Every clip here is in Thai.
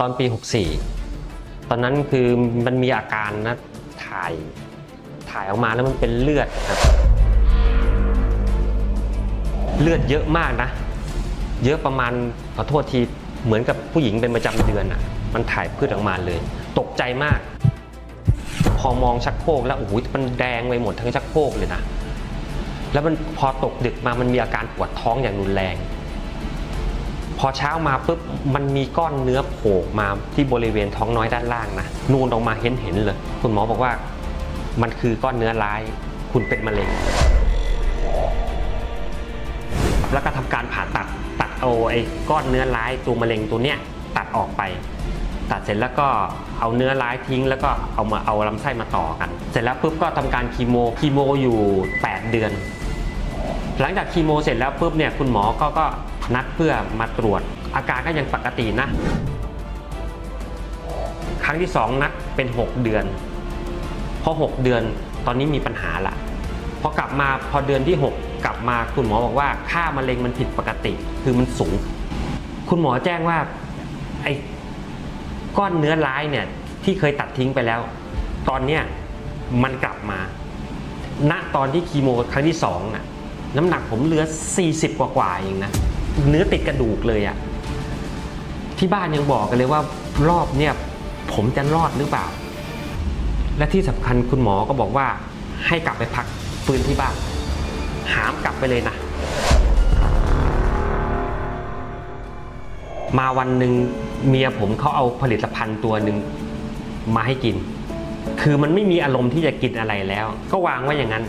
ตอนปี 64 ตอนนั้นคือมันมีอาการนะถ่ายถ่ายออกมาแล้วมันเป็นเลือดครับ เลือดเยอะมากนะ เยอะประมาณขอโทษทีเหมือนกับผู้หญิงเป็นประจำเดือนอะ มันถ่ายพืชออกมาเลย ตกใจมาก พอมองชักโครกแล้วโอ้โหมันแดงไปหมดทั้งชักโครกเลยนะแล้วมันพอตกดึกมามันมีอาการปวดท้องอย่างรุนแรง อเช้ามาปุ๊บมันมีก้อนเนื้อโผล่มาที่บริเวณท้องน้อยด้านล่างนะนูนออกมาเห็นเห็นเลย คุณหมอบอกว่ามันคือก้อนเนื้อร้าย คุณเป็นมะเร็ง แล้วก็ทำการผ่าตัดตัดเอาไอ้ก้อนเนื้อร้ายตัวมะเร็งตัวเนี้ยตัดออกไป ตัดเสร็จแล้วก็เอาเนื้อร้ายทิ้ง แล้วก็เอามาเอาลำไส้มาต่อกัน เสร็จแล้วปุ๊บก็ทำการคีโมคีโมอยู่ 8 เดือน หลังจากคีโมเสร็จแล้วปุ๊บเนี่ยคุณหมอก็ก็ นัดเพื่อมาตรวจอาการก็ยังปกตินะ ครั้งที่ 2 นัดเป็น 6 เดือน พอ 6 เดือนตอนนี้มีปัญหาละพอกลับมาพอเดือนที่ 6 กลับมาคุณหมอบอกว่าค่ามะเร็งมันผิดปกติ คือมันสูง คุณหมอแจ้งว่าไอ้ก้อนเนื้อร้ายเนี่ยที่เคยตัดทิ้งไปแล้ว ตอนเนี้ยมันกลับมา ณตอนที่คีโมครั้งที่สองน่ะน้ำหนักผมเหลือ 40 กว่ากว่าๆเองนะ เนื้อติดกระดูกเลยอะที่บ้านยังบอกกันเลยว่ารอบเนี่ยผมจะรอดหรือเปล่า และที่สำคัญคุณหมอก็บอกว่าให้กลับไปพักฟื้นที่บ้าน หามกลับไปเลยนะ มาวันหนึ่งเมียผมเขาเอาผลิตภัณฑ์ตัวหนึ่งมาให้กิน คือมันไม่มีอารมณ์ที่จะกินอะไรแล้ว ก็วางไว้อย่างนั้น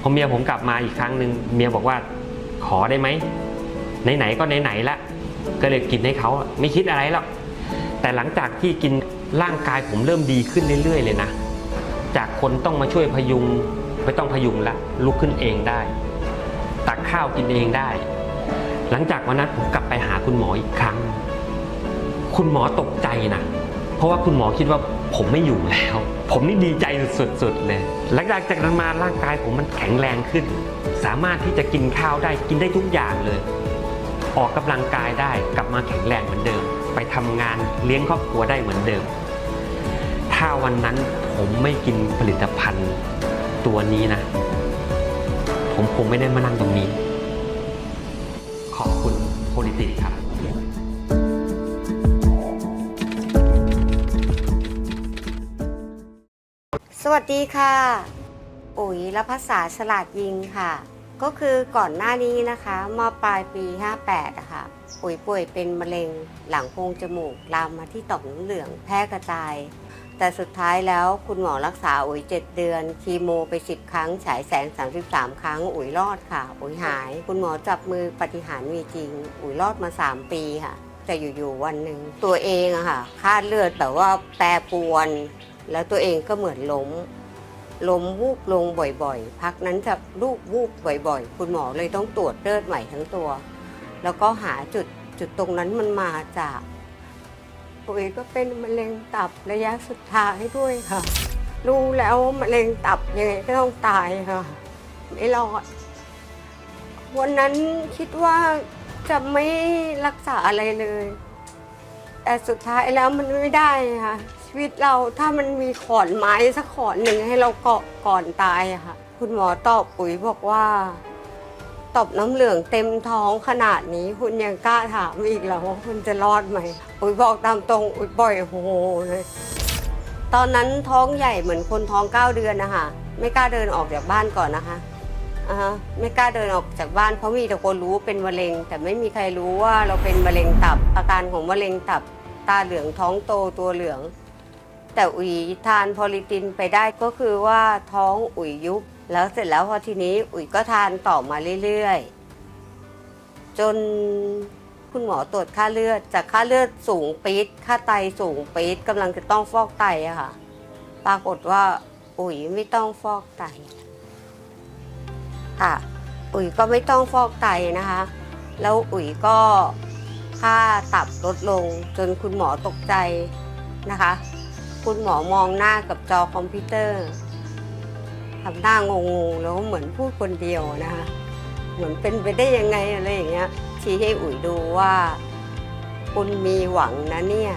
พอเมียผมกลับมาอีกครั้งหนึ่งเมียบอกว่า ขอได้ไหมไหนๆก็ไหนๆละก็เลยกินให้เขาไม่คิดอะไรหรอกแต่หลังจากที่กินร่างกายผมเริ่มดีขึ้นเรื่อย ๆ เลยนะ จากคนต้องมาช่วยพยุงไม่ต้องพยุงละลุกขึ้นเองได้ ตักข้าวกินเองได้ หลังจากวันนั้นผมกลับไปหาคุณหมออีกครั้ง คุณหมอตกใจนะ เพราะว่าคุณหมอคิดว่าผมไม่อยู่แล้ว ผมนี่ดีใจสุดๆเลย หลังจากนั้นมาร่างกายผมมันแข็งแรงขึ้น สามารถที่จะกินข้าวได้กินได้ทุกอย่างเลย ออกกำลังกายได้กลับมาแข็งแรงเหมือนเดิม ไปทำงานเลี้ยงครอบครัวได้เหมือนเดิม ถ้าวันนั้นผมไม่กินผลิตภัณฑ์ตัวนี้นะ ผมคงไม่ได้มานั่งตรงนี้ ขอบคุณโพลิติกครับ สวัสดีค่ะ อุ๋ยและภาษาฉลาดยิงค่ะ ก็คือก่อนหน้านี้นะคะมาปลายปี 58อะค่ะอุ๋ยป่วยเป็นมะเร็งหลังโพรงจมูกลามมาที่ต่อมน้ำเหลืองแพร่กระจาย แต่สุดท้ายแล้วคุณหมอรักษาอุ๋ย 7 เดือน คีโมไป 10 ครั้ง ฉายแสง 33 ครั้ง อุ๋ยรอดค่ะ อุ๋ยหาย คุณหมอจับมือปฏิหารมีจริง อุ๋ยรอดมา 3 ปีค่ะแต่อยู่ๆวันหนึ่งตัวเองอะค่ะค่าดเลือดแบบว่าแปรปรวน แล้วตัวเองก็เหมือนล้ม ล้มวูบลงบ่อยๆ พักนั้นจะลูกวูบบ่อยๆ คุณหมอเลยต้องตรวจเลือดใหม่ทั้งตัว แล้วก็หาจุดจุดตรงนั้นมันมาจาก ตัวเองก็เป็นมะเร็งตับระยะสุดท้ายด้วยค่ะ รู้แล้วมะเร็งตับยังไงก็ต้องตายค่ะ ไม่รอด วันนั้นคิดว่าจะไม่รักษาอะไรเลย แต่สุดท้ายแล้วมันไม่ได้ค่ะ ชีวิตเราถ้ามันมีขอนไม้สักขอนหนึ่งให้เราเกาะก่อนตายอะค่ะ คุณหมอตอบปุ๋ยบอกว่าตอบน้ำเหลืองเต็มท้องขนาดนี้ คุณยังกล้าถามอีกเหรอว่าคุณจะรอดไหมปุ๋ยบอกตามตรงอุ๋ยปล่อยโฮเลยตอนนั้นท้องใหญ่เหมือนคนท้องเก้าเดือนนะคะไม่กล้าเดินออกจากบ้านก่อนนะคะอ่าฮะไม่กล้าเดินออกจากบ้านเพราะมีแต่คนรู้เป็นมะเร็ง แต่ไม่มีใครรู้ว่าเราเป็นมะเร็งตับอาการของมะเร็งตับ ตาเหลืองท้องโตตัวเหลือง แต่อุ๋ยทานพอลิตินไปได้ก็คือว่าท้องอุ๋ยยุบ แล้วเสร็จแล้วพอทีนี้อุ๋ยก็ทานต่อมาเรื่อยๆ จนคุณหมอตรวจค่าเลือด จากค่าเลือดสูงปี๊ดค่าไตสูงปี๊ดกำลังจะต้องฟอกไตอะค่ะ ปรากฏว่า อุ๋ยไม่ต้องฟอกไตค่ะ อุ๋ยก็ไม่ต้องฟอกไตนะคะ แล้วอุ๋ยก็ค่าตับลดลงจนคุณหมอตกใจนะคะ คุณหมอมองหน้ากับจอคอมพิวเตอร์ทำหน้างงๆแล้วเหมือนพูดคนเดียวนะคะเหมือนเป็นไปได้ยังไงอะไรอย่างเงี้ยชี้ให้อุ๋ยดูว่า คุณมีหวังนะเนี่ย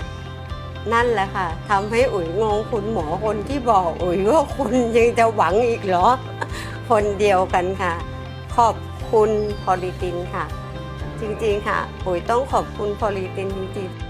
นั่นแหละค่ะทำให้อุ๋ยงงคุณหมอคนที่บอกอุ๋ยว่าคุณยังจะหวังอีกเหรอ คนเดียวกันค่ะ ขอบคุณพอลิตินค่ะ จริงๆค่ะ อุ๋ยต้องขอบคุณพอลิตินจริงๆ